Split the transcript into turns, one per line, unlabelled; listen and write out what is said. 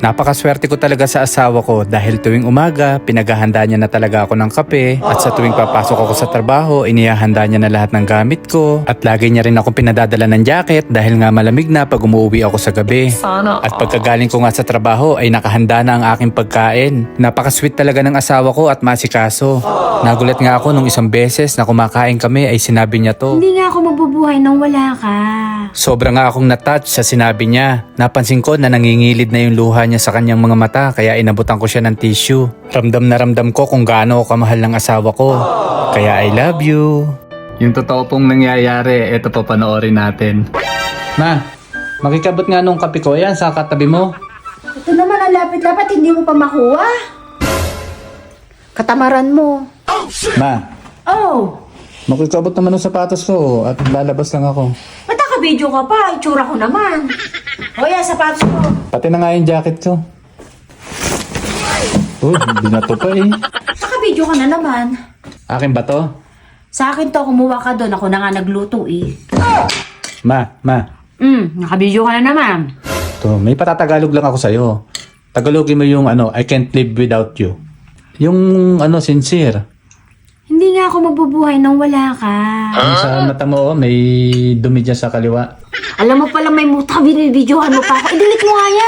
Napakaswerte ko talaga sa asawa ko dahil tuwing umaga, pinaghahanda niya na talaga ako ng kape at sa tuwing papasok ako sa trabaho, inihahanda niya na lahat ng gamit ko at lagi niya rin ako pinadadala ng jacket dahil nga malamig na pag umuwi ako sa gabi.
Sana
At pagkagaling ko nga sa trabaho ay nakahanda na ang aking pagkain. Napakasweet talaga ng asawa ko at masikaso. Nagulat nga ako nung isang beses na kumakain kami ay sinabi niya to.
Hindi nga ako mabubuhay nang wala ka.
Sobra nga akong natouch sa sinabi niya. Napansin ko na nangingilid na yung luha niya sa kanyang mga mata kaya inabutan ko siya ng tissue. Ramdam na ramdam ko kung gaano ako kamahal ng asawa ko. Kaya I love you. Yung totoo pong nangyayari, eto pa panoorin natin. Ma, makikabot nga nung kape ko. Ayan, sa katabi mo.
Ito naman ang lapit-lapit, hindi mo pa makuha. Katamaran mo.
Ma,
Oh,
makikabot naman ng sapatos ko at lalabas lang ako.
Naka-video ka pa? Itsura ko naman. O yan, sapatos ko.
Pati na nga yung jacket ko. Uy, hindi na to pa eh.
Naka-video ka na naman.
Akin ba to?
Sa akin to, kumuha ka doon. Ako na nga nagluto eh.
Ma, ma.
Hmm, naka-video ka na naman.
To, may patatagalog lang ako sa'yo. Tagalogin mo yung ano, I can't live without you. Yung ano, sincere.
Hindi nga ako mabubuhay nang wala ka.
Yung sa mata mo, oh, may dumi dyan sa kaliwa.
Alam mo pala may muta, binibidyohan mo pa ako. I-delete mo nga yan.